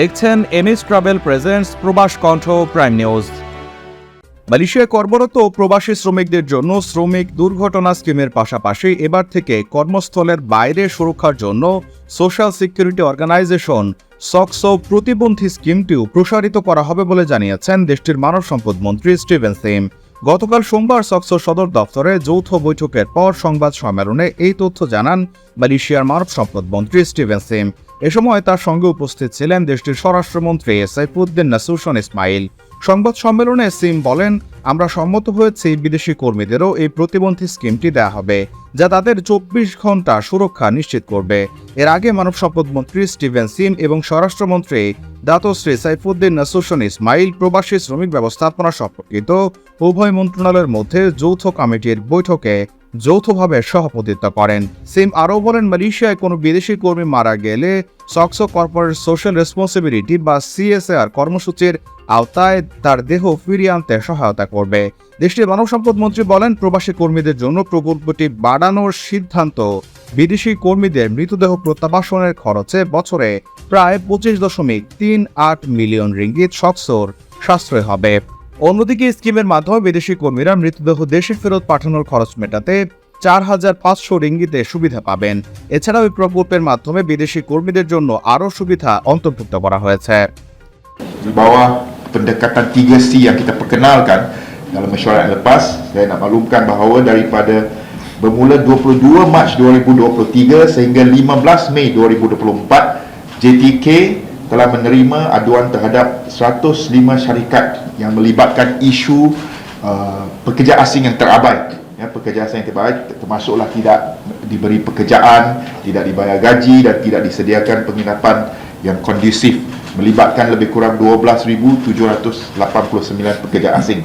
দেখছেন MS travel presents প্রবাস কণ্ঠ প্রাইম নিউজ। মালয়েশিয়ায় কর্মরত প্রবাসী শ্রমিকদের জন্য শ্রমিক দুর্ঘটনা স্কিমের পাশাপাশি এবার থেকে কর্মস্থলের বাইরে সুরক্ষার জন্য সোশ্যাল সিকিউরিটি অর্গানাইজেশন সকসো প্রতিবন্ধী স্কিমটিও প্রসারিত করা হবে বলে জানিয়েছেন দেশটির মানব সম্পদ মন্ত্রী স্টিভেন সিম। গতকাল সোমবার সকসো সদর দফতরে যৌথ বৈঠকের পর সংবাদ সম্মেলনে এই তথ্য জানান মালয়েশিয়ার মানব সম্পদ মন্ত্রী স্টিভেন সিম। এ সময় তার সঙ্গে উপস্থিত ছিলেন দেশটির স্বরাষ্ট্রমন্ত্রী সাইফুদ্দিন নাসুরসন ইসমাইল। সংবাদ সম্মেলনে সিম বলেন, আমরা সম্মত হয়েছি বিদেশি কর্মীদেরও এই প্রতিবন্ধী স্কিমটি দেওয়া হবে, যা তাদের চব্বিশ ঘণ্টা সুরক্ষা নিশ্চিত করবে। এর আগে মানব সম্পদ মন্ত্রী স্টিভেন সিম এবং স্বরাষ্ট্রমন্ত্রী দাতশ্রী সাইফুদ্দিন নাসুরসন ইসমাইল প্রবাসী শ্রমিক ব্যবস্থাপনা সম্পর্কিত উভয় মন্ত্রণালয়ের মধ্যে যৌথ কমিটির বৈঠকে যৌথভাবে সভাপতিত্ব করেন। সিম আরও বলেন, মালয়েশিয়ায় কোনো বিদেশি কর্মী মারা গেলে সকসো কর্পোরেট সোশ্যাল রেসপন্সিবিলিটি বা সিএসআর কর্মসূচির আওতায় তার দেহ ফিরিয়ে আনতে সহায়তা করবে। দেশটির মানব সম্পদ মন্ত্রী বলেন, প্রবাসী কর্মীদের জন্য প্রকল্পটি বাড়ানোর সিদ্ধান্ত বিদেশি কর্মীদের মৃতদেহ প্রত্যাবাসনের খরচে বছরে প্রায় পঁচিশ দশমিক তিন আট মিলিয়ন রিঙ্গিত সকসোর সাশ্রয় হবে। অন্যদিকে স্কিমের মাধ্যমে বিদেশি কর্মীরা মৃতদেহ দেশে ফেরত পাঠানোর খরচ মেটাতে চার হাজার পাঁচশো রিঙ্গিতে সুবিধা পাবেন। এছাড়াও এই প্রকল্পের মাধ্যমে বিদেশি কর্মীদের জন্য আরও সুবিধা অন্তর্ভুক্ত করা হয়েছে। Pendekatan 3C yang kita perkenalkan dalam mesyuarat lepas, saya nak maklumkan bahawa daripada bermula 22 Mac 2023 sehingga 15 Mei 2024 JTK telah menerima aduan terhadap 105 syarikat yang melibatkan isu uh, pekerja asing yang terabai. Ya, pekerja asing yang terabai termasuklah tidak diberi pekerjaan tidak dibayar gaji dan tidak disediakan penginapan yang kondusif melibatkan lebih kurang 12,789 pekerja asing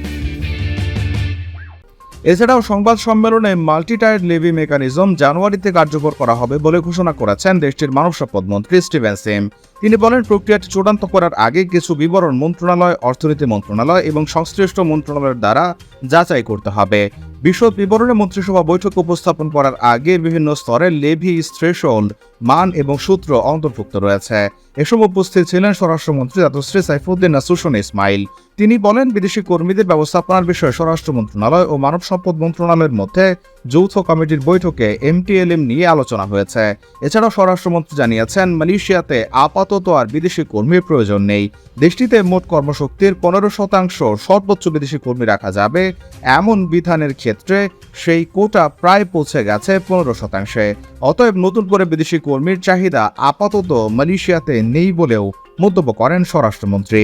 এছাড়াও সংবাদ সম্মেলনে মাল্টিটায়ার Levy mechanism জানুয়ারিতে কার্যকর করা হবে বলে ঘোষণা করেছেন দেশটির মানব সম্পদ মন্ত্রী স্টিভেন সিম। তিনি বলেন, প্রক্রিয়াটি চূড়ান্ত করার আগে কিছু বিবরণ মন্ত্রণালয়, অর্থনীতি মন্ত্রণালয় এবং সংশ্লিষ্ট মন্ত্রণালয়ের দ্বারা যাচাই করতে হবে। বিশদ বিবরণে মন্ত্রিসভা বৈঠক উপস্থাপন করার আগে বিভিন্ন স্তরে লেভি থ্রেশোল্ড মান এবং সূত্র অন্তর্ভুক্ত রয়েছে। এসব উপস্থিত ছিলেন স্বরাষ্ট্রমন্ত্রী দাতশ্রী সাইফুদ্দিন নাসুসন ইসমাইল। তিনি বলেন, বিদেশি কর্মীদের ব্যবস্থাপনার বিষয়ে স্বরাষ্ট্র মন্ত্রণালয় ও মানব সম্পদ মন্ত্রণালয়ের মধ্যে যৌথ কমিটির বৈঠকে এমটিএলএম নিয়ে আলোচনা হয়েছে। এছাড়াও স্বরাষ্ট্রমন্ত্রী জানিয়েছেন, মালয়েশিয়াতে আপাতত আর বিদেশি কর্মীর প্রয়োজন নেই। দেশটিতে মোট কর্মশক্তির পনেরো শতাংশ সর্বোচ্চ বিদেশি কর্মী রাখা যাবে। এমন বিধানের ক্ষেত্রে সেই কোটা প্রায় পৌঁছে গেছে পনেরো শতাংশে। অতএব নতুন করে বিদেশি কর্মীর চাহিদা আপাতত মালয়েশিয়াতে নেই বলেও মন্তব্য করেন স্বরাষ্ট্রমন্ত্রী।